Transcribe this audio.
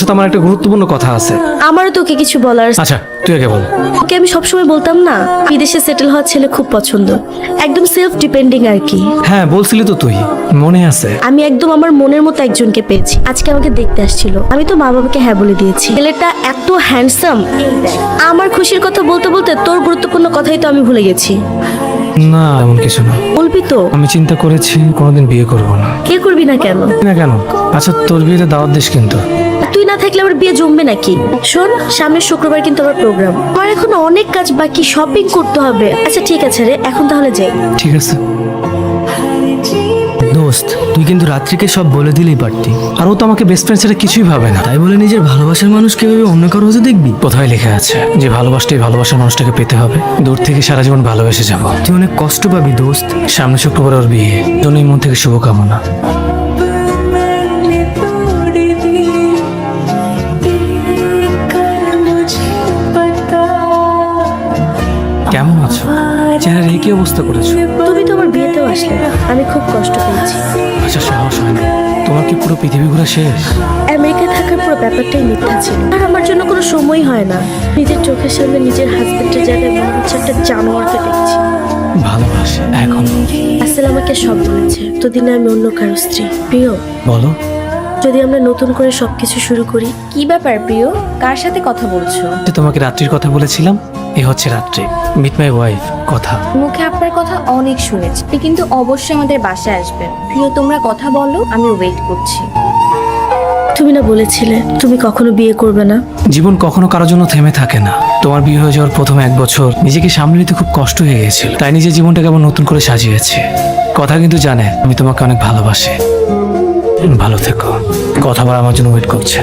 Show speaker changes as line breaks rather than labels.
সাথে আমার একটা গুরুত্বপূর্ণ কথা আছে।
আমারও তোকে কিছু বলার আছে।
আচ্ছা তুই আগে বল।
ওকে আমি সবসময় বলতাম না বিদেশে সেটেল হওয়ার ছেলে খুব পছন্দ। একদম সেলফ ডিপেন্ডিং আর কি।
হ্যাঁ বলছিলি তো তুই মনে আছে।
আমি একদম আমার মনের মতো একজনকে পেয়েছি। আজকে আমাকে দেখতে আসছিল। আমি তো মা বাবাকে হ্যাঁ বলে দিয়েছি। ছেলেটা এত হ্যান্ডসাম আমার খুশির কথা বলতে বলতে তোর গুরুত্বপূর্ণ কথাই তো আমি ভুলে গেছি।
না এমন কিছু না।
বলবি তো?
আমি চিন্তা করেছি কোনোদিন বিয়ে করব না।
কে করবি না কেন?
না কেন? আচ্ছা তোর বিয়েতে দাওয়াত দিস কিন্তু।
তুই না থাকলে আমার বিয়ে জমবে নাকি? শোন, সামনের শুক্রবার কিন্তু আমার প্রোগ্রাম আমার এখন অনেক কাজ বাকি শপিং করতে হবে। আচ্ছা ঠিক আছে রে, এখন তাহলে যাই।
ঠিক আছে।
দোস্ত, তুই কিন্তু রাত্রিকে সব বলে দিলেই পারতি।
আর ও তো আমাকে বেস্ট ফ্রেন্ড ছাড়া কিছুই ভাবে না।
তাই বলে নিজের ভালোবাসার মানুষকে ভেবে অন্য কারও হতে দেখবি?
কোথায় লেখা আছে? যে ভালোবাসতেই ভালোবাসার মানুষটাকে পেতে হবে। দূর থেকে সারা জীবন ভালোবেসে যাব।
তুই অনেক কষ্ট পাবি দোস্ত।
সামনে শুক্রবার ওর বিয়ে। জন্যই মন থেকে শুভকামনা। কেমন আছো? চেহারা কি অবস্থা করেছ।
তুমি তো আমার বিয়েতেও আসলে আমি খুব কষ্ট পেয়েছি।
আচ্ছা সাহস হয় না। তোমার কি পুরো পৃথিবী ঘোরা শেষ?
আমেরিকায় থাকার পুরো ব্যাপারটাই মিথ্যা ছিল। আর আমার জন্য কোনো সময় হয় না। নিজের চোখের সামনে নিজের হাজবেন্ডের জায়গায় মনে হচ্ছে একটা জানোয়ারকে দেখছি।
ভালোবাসে এখন।
আসলে আমাকে সব বলেছে। এতদিনে আমি অন্য কারও স্ত্রী। প্রিয়?
বলো।
যদি আমরা নতুন করে সবকিছু শুরু করি
কি ব্যাপার প্রিয়? কার সাথে কথা বলছো?
যে তোমাকে রাত্রির কথা বলেছিলাম এ হচ্ছে রাত্রি। মিট মাই ওয়াইফ কথা।
মুখে আপনার কথা অনেক শুনেছি। আপনি কিন্তু অবশ্যই আমাদের বাসায় আসবেন। প্রিয় তোমরা কথা বলো আমি ওয়েট করছি।
তুমি না বলেছিলে তুমি কখনো বিয়ে করবে না।
জীবন কখনো কারোর জন্য থেমে থাকে না। তোমার বিয়ে হয়ে যাওয়ার প্রথম এক বছর নিজেকে সামলে নিতে খুব কষ্ট হয়ে গিয়েছিল। তাই নিজের জীবনটাকে আবার নতুন করে সাজিয়েছে। কথা কিন্তু জানে আমি তোমাকে অনেক ভালোবাসি। ভালো থেকো। কথা বলার আমার জন্য ওয়েট করছে।